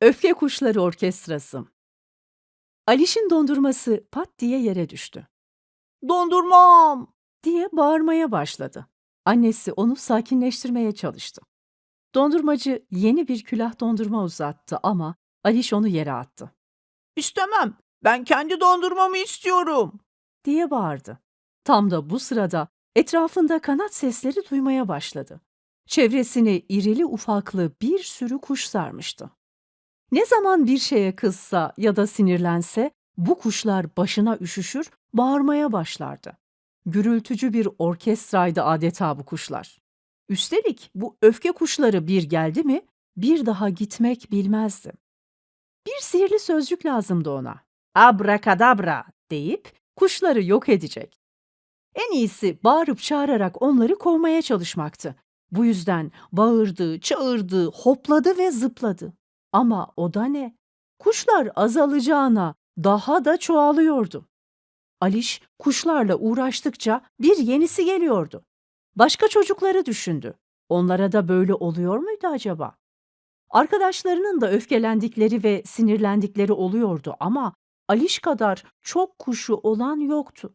Öfke Kuşları Orkestrası Aliş'in dondurması pat diye yere düştü. Dondurmam. diye bağırmaya başladı. Annesi onu sakinleştirmeye çalıştı. Dondurmacı yeni bir külah dondurma uzattı ama Aliş onu yere attı. İstemem. Ben kendi dondurmamı istiyorum. diye bağırdı. Tam da bu sırada etrafında kanat sesleri duymaya başladı. Çevresini irili ufaklı bir sürü kuş sarmıştı. Ne zaman bir şeye kızsa ya da sinirlense bu kuşlar başına üşüşür, bağırmaya başlardı. Gürültücü bir orkestraydı adeta bu kuşlar. Üstelik bu öfke kuşları bir geldi mi bir daha gitmek bilmezdi. Bir sihirli sözcük lazımdı ona. Abrakadabra deyip kuşları yok edecek. En iyisi bağırıp çağırarak onları kovmaya çalışmaktı. Bu yüzden bağırdı, çağırdı, hopladı ve zıpladı. Ama o da ne? Kuşlar azalacağına daha da çoğalıyordu. Aliş kuşlarla uğraştıkça bir yenisi geliyordu. Başka çocukları düşündü. Onlara da böyle oluyor muydu acaba? Arkadaşlarının da öfkelendikleri ve sinirlendikleri oluyordu ama Aliş kadar çok kuşu olan yoktu.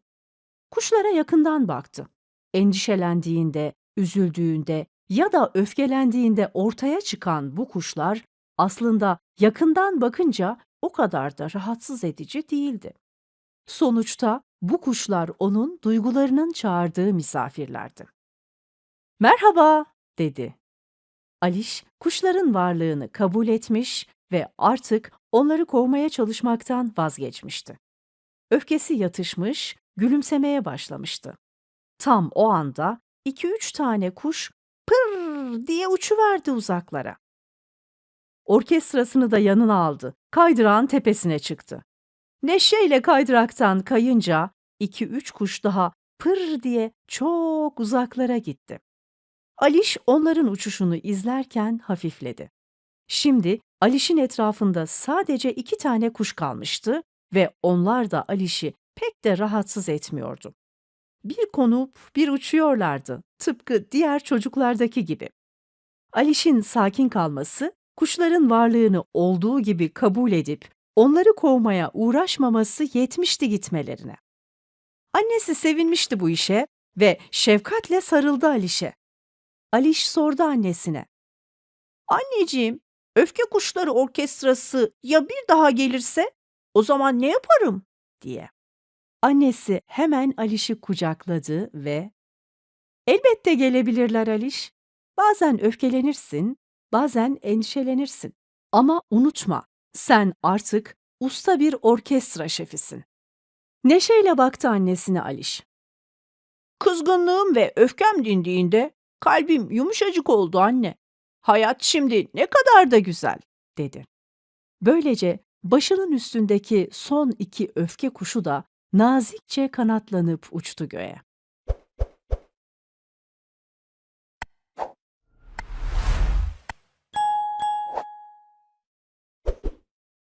Kuşlara yakından baktı. Endişelendiğinde, üzüldüğünde ya da öfkelendiğinde ortaya çıkan bu kuşlar aslında yakından bakınca o kadar da rahatsız edici değildi. Sonuçta bu kuşlar onun duygularının çağırdığı misafirlerdi. Merhaba, dedi. Aliş, kuşların varlığını kabul etmiş ve artık onları kovmaya çalışmaktan vazgeçmişti. Öfkesi yatışmış, gülümsemeye başlamıştı. Tam o anda iki üç tane kuş pır diye uçuverdi uzaklara. Orkestrasını da yanına aldı. Kaydırağın tepesine çıktı. Neşeyle kaydıraktan kayınca iki üç kuş daha pır diye çok uzaklara gitti. Aliş onların uçuşunu izlerken hafifledi. Şimdi Aliş'in etrafında sadece iki tane kuş kalmıştı ve onlar da Aliş'i pek de rahatsız etmiyordu. Bir konup bir uçuyorlardı, tıpkı diğer çocuklardaki gibi. Aliş'in sakin kalması, kuşların varlığını olduğu gibi kabul edip onları kovmaya uğraşmaması yetmişti gitmelerine. Annesi sevinmişti bu işe ve şefkatle sarıldı Aliş'e. Aliş sordu annesine. Anneciğim, öfke kuşları orkestrası ya bir daha gelirse? O zaman ne yaparım? diye. Annesi hemen Aliş'i kucakladı ve Elbette gelebilirler Aliş. Bazen öfkelenirsin, bazen endişelenirsin. Ama unutma, sen artık usta bir orkestra şefisin. Neşeyle baktı annesine Aliş. Kızgınlığım ve öfkem dindiğinde kalbim yumuşacık oldu anne. Hayat şimdi ne kadar da güzel. dedi. Böylece başının üstündeki son iki öfke kuşu da nazikçe kanatlanıp uçtu göğe.